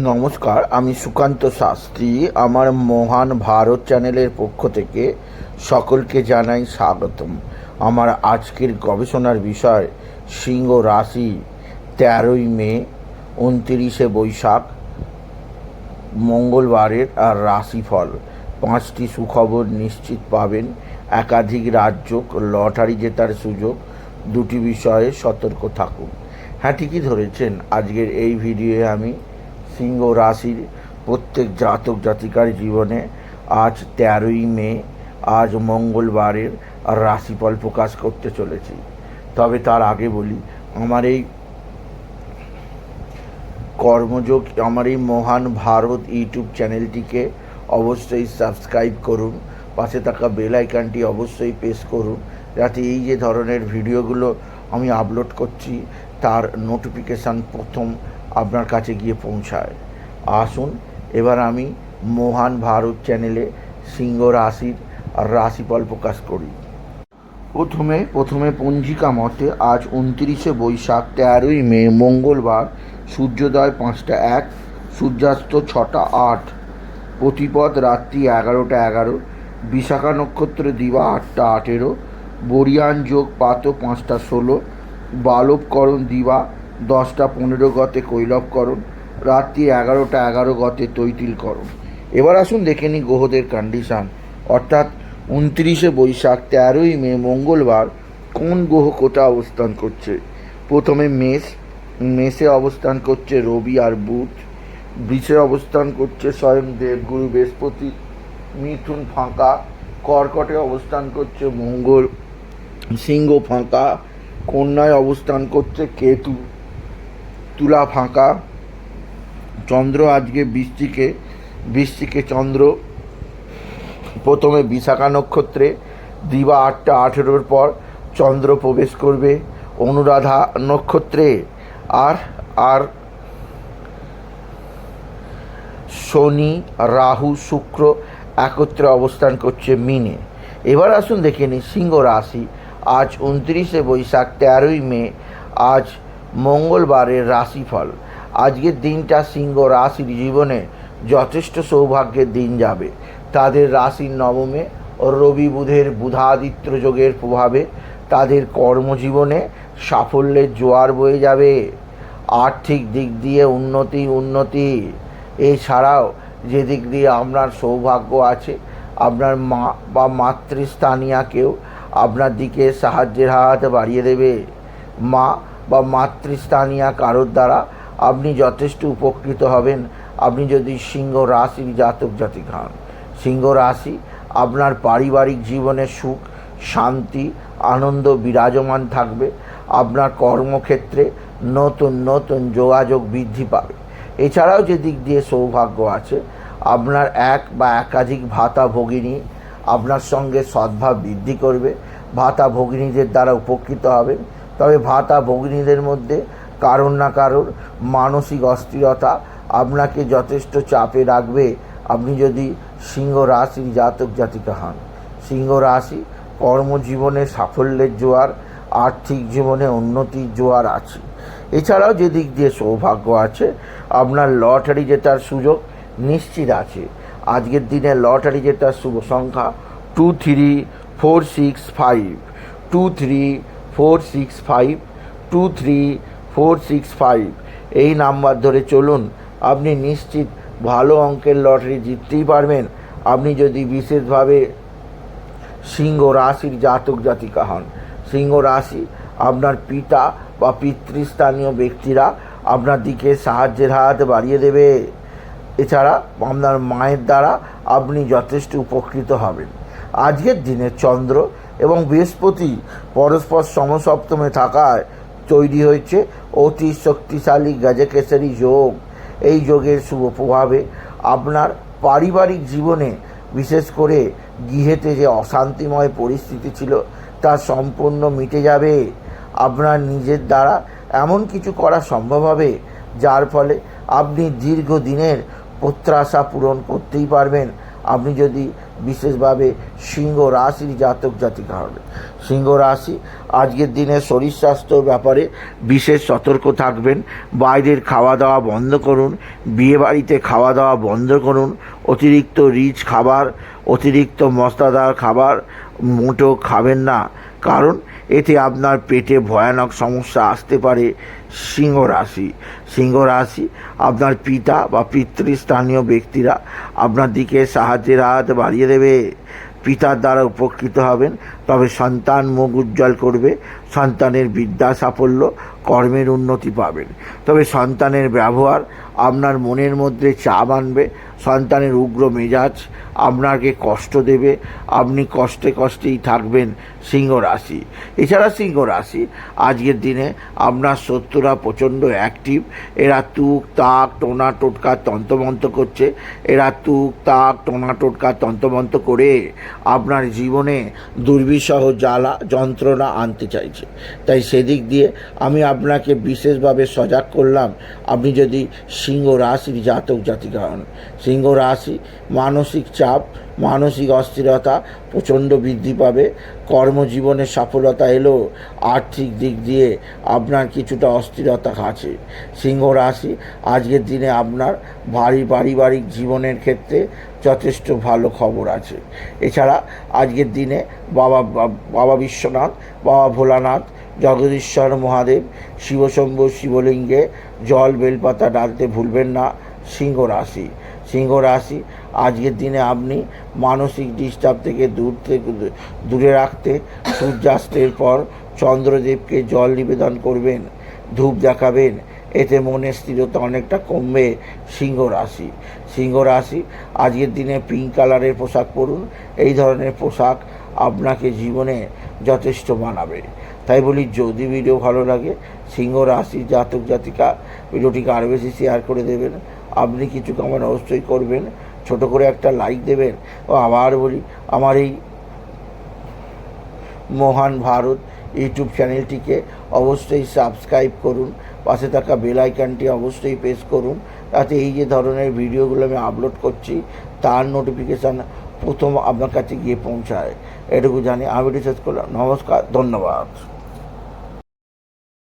নমস্কার, আমি সুকান্ত শাস্ত্রী, আমার মহান ভারত চ্যানেলের পক্ষ থেকে সকলকে জানাই স্বাগতম। আমার আজকের গবেষণার বিষয়, সিংহ রাশি, তেরোই মে, উনতিরিশে বৈশাখ, মঙ্গলবারের আর রাশিফল। পাঁচটি সুখবর নিশ্চিত পাবেন। একাধিক রাজ্য লটারি জেতার সুযোগ, দুটি বিষয়ে সতর্ক থাকুন। হ্যাঁ ঠিকই ধরেছেন। আজকের এই ভিডিওয়ে আমি সিংহ রাশির প্রত্যেক জাতক জাতিকার জীবনে আজ তেরোই মে, আজ মঙ্গলবারের রাশিফল প্রকাশ করতে চলেছি। তবে তার আগে বলি, আমার এই কর্মযোগ, আমার এই মহান ভারত ইউটিউব চ্যানেলটিকে অবশ্যই সাবস্ক্রাইব করুন, পাশে থাকা বেল অবশ্যই প্রেস করুন, যাতে এই যে ধরনের ভিডিওগুলো আমি আপলোড করছি, তার নোটিফিকেশান প্রথম আপনার কাছে গিয়ে পৌঁছায়। আসুন, এবার আমি মহান ভারত চ্যানেলে সিংহ রাশির রাশিফল প্রকাশ করি। প্রথমে প্রথমে পঞ্জিকা মতে আজ উনত্রিশে বৈশাখ, তেরোই মে, মঙ্গলবার, সূর্যোদয় পাঁচটা এক, সূর্যাস্ত ছটা আট, প্রতিপদ রাত্রি এগারোটা এগারো, বিশাখা নক্ষত্র দিবা আটটা আঠেরো, বরিয়ান যোগ পাত পাঁচটা ষোলো, বালবকরণ দিবা দশটা পনেরো গতে কৈলবকরণ রাত্রি এগারোটা এগারো গতে তৈতিলকরণ এবার আসুন দেখে নিই গ্রহদের কন্ডিশান অর্থাৎ উনত্রিশে বৈশাখ, তেরোই মে, মঙ্গলবার কোন গ্রহ কোটা অবস্থান করছে? প্রথমে মেষ, মেষে অবস্থান করছে রবি আর বুধ। বৃষে অবস্থান করছে স্বয়ং দেবগুরু বৃহস্পতি। মিথুন ফাঁকা, কর্কটে অবস্থান করছে মঙ্গল। সিংহ ফাঁকা, কন্যায় অবস্থান করছে কেতু। তুলা ফাঁকা। চন্দ্র আজকে বৃষ্টিকে বৃষ্টিকে চন্দ্র। প্রথমে বিশাখা নক্ষত্রে দিবা আটটা আঠেরোর পর চন্দ্র প্রবেশ করবে অনুরাধা নক্ষত্রে। আর আর শনি, রাহু, শুক্র একত্রে অবস্থান করছে মিনে। এবার আসুন দেখে নিই সিংহ রাশি। আজ উনত্রিশে বৈশাখ, তেরোই মে। আজ মঙ্গলবারের রাশিফল। আজকের দিনটা সিংহ রাশির জীবনে যথেষ্ট সৌভাগ্যের দিন যাবে। তাদের রাশির নবমে রবি বুধের বুধাদিত্য যোগের প্রভাবে তাদের কর্মজীবনে সাফল্যের জোয়ার বয়ে যাবে। আর্থিক দিক দিয়ে উন্নতি উন্নতি। এছাড়াও যে দিক দিয়ে আপনার সৌভাগ্য আছে, আপনার মা বা মাতৃস্থানীয় কেউ আপনার দিকে সাহায্যের হাত বাড়িয়ে দেবে। মা বা মাতৃস্থানীয় কারোর দ্বারা আপনি যথেষ্ট উপকৃত হবেন। আপনি যদি সিংহ রাশির জাতক জাতিক হন। সিংহ রাশি আপনার পারিবারিক জীবনে সুখ, শান্তি, আনন্দ বিরাজমান থাকবে। আপনার কর্মক্ষেত্রে নতুন নতুন যোগাযোগ বৃদ্ধি পাবে। এছাড়াও যে দিক দিয়ে সৌভাগ্য আছে, আপনার এক বা একাধিক ভাতা ভগিনী আপনার সঙ্গে সদ্ভাব বৃদ্ধি করবে। ভাতা ভগিনীদের দ্বারা উপকৃত হবেন। তবে ভাতা ভগিনীদের মধ্যে কারোর না কারোর মানসিক অস্থিরতা আপনাকে যথেষ্ট চাপে রাখবে। আপনি যদি সিংহ রাশির জাতক জাতিকা হন, সিংহ রাশি কর্মজীবনে সাফল্যের জোয়ার, আর্থিক জীবনে উন্নতির জোয়ার আছে। এছাড়াও যে দিক দিয়ে সৌভাগ্য আছে, আপনার লটারি জেতার সুযোগ নিশ্চিত আছে। আজকের দিনে লটারি জেতার শুভ সংখ্যা two three four six five two three four six five two three four six five. এই নাম্বার ধরে চলুন, আপনি নিশ্চিত ভালো অঙ্কের লটারি জিততেই পারবেন। আপনি যদি বিশেষভাবে সিংহ রাশির জাতক জাতিকা হন, সিংহ রাশি আপনার পিতা বা পিতৃস্থানীয় ব্যক্তিরা আপনার দিকে সাহায্যের হাত বাড়িয়ে দেবে। এছাড়া আপনার মায়ের দ্বারা আপনি যথেষ্ট উপকৃত হবেন। আজকের দিনে চন্দ্র বৃহস্পতি পরস্পর সমসপ্তমে থাকায় তৈরি হয়েছে অতি শক্তিশালী গাজকেশরী যোগ। এই যোগের শুভ প্রভাবে আপনার পারিবারিক জীবনে, বিশেষ করে গৃহেতে যে অশান্তিময় পরিস্থিতি ছিল, তা সম্পূর্ণ মিটে যাবে। আপনার নিজের দ্বারা এমন কিছু করা সম্ভব হবে, যার ফলে আপনি দীর্ঘদিনের প্রত্যাশা পূরণ করতেই পারবেন। আপনি যদি বিশেষভাবে সিংহ রাশির জাতক জাতিকা হন সিংহ রাশি, আজকের দিনে শরীর স্বাস্থ্যর ব্যাপারে বিশেষ সতর্ক থাকবেন। বাইরের খাওয়া দাওয়া বন্ধ করুন বিয়েবাড়িতে খাওয়া দাওয়া বন্ধ করুন, অতিরিক্ত রিচ খাবার, অতিরিক্ত মশলাদার খাবার মোটো খাবেন না। কারণ এতে আপনার পেটে ভয়ানক সমস্যা আসতে পারে সিংহ রাশি সিংহ রাশি আপনার পিতা বা পিতৃস্থানীয় ব্যক্তিরা আপনার দিকে সাহায্যের হাত বাড়িয়ে দেবে। পিতার দ্বারা উপকৃত হবেন, তবে সন্তান মুখ উজ্জ্বল করবে, সন্তানের বিদ্যা সাফল্য কর্মের উন্নতি পাবেন। তবে সন্তানের ব্যবহার, আপনার মনের মধ্যে চাপ আনবে, সন্তানের উগ্র মেজাজ আপনাকে কষ্ট দেবে, আপনি কষ্টে কষ্টেই থাকবেন সিংহ রাশি। এছাড়া সিংহ রাশি, আজকের দিনে আপনার শত্রুরা প্রচণ্ড অ্যাক্টিভ এরা তুক, তাক, টোনা, টোটকা, তন্তমন্ত করছে। এরা তুক, তাক, টোনা, টোটকা, তন্তমন্ত করে আপনার জীবনে দুর্বিষহ জ্বালা, যন্ত্রণা আনতে চাইছে। তাই সেদিক দিয়ে আমি আপনাকে বিশেষভাবে সজাগ করলাম। আপনি যদি সিংহ রাশির জাতক জাতিকা হন। সিংহ রাশি মানসিক চাপ, মানসিক অস্থিরতা প্রচণ্ড বৃদ্ধি পাবে। কর্মজীবনে সফলতা এলেও আর্থিক দিক দিয়ে আপনার কিছুটা অস্থিরতা আছে। সিংহ রাশি আজকের দিনে আপনার ভারী পারিবারিক জীবনের ক্ষেত্রে যথেষ্ট ভালো খবর আছে। এছাড়া আজকের দিনে বাবা বাবা বিশ্বনাথ, বাবা ভোলানাথ জগদীশ্বর মহাদেব, শিবশম্ভু শিবলিঙ্গে জল বেলপাতা ডালতে ভুলবেন না, সিংহ রাশি। সিংহ রাশি, আজকের দিনে আপনি মানসিক ডিস্টার্ব থেকে দূর থেকে দূরে রাখতে সূর্যাস্তের পর চন্দ্রদেবকে জল নিবেদন করবেন, ধূপ দেখাবেন, এতে মনের স্থিরতা অনেকটা কমবে সিংহ রাশি। সিংহ রাশি, আজকের দিনে পিঙ্ক কালারের পোশাক পরুন, এই ধরনের পোশাক আপনাকে জীবনে যথেষ্ট মানাবে। তাই বলি, যদি ভিডিও ভালো লাগে, সিংহ রাশি, জাতক, জাতিকা ভিডিওটিকে আরও বেশি শেয়ার করে দেবেন। আপনি কিছু কামান অবশ্যই করবেন। ছোট করে একটা লাইক দেবেন। ও আবার বলি, আমার এই মহান ভারত ইউটিউব চ্যানেলটিকে অবশ্যই সাবস্ক্রাইব করুন। পাশে থাকা বেল আইকনটি অবশ্যই প্রেস করুন। তাতে এই যে ধরনের ভিডিওগুলো আমি আপলোড করছি, তার নোটিফিকেশান প্রথম আপনার কাছে গিয়ে পৌঁছায়। এটুকু জানি। আমি শেষ করলাম নমস্কার, ধন্যবাদ।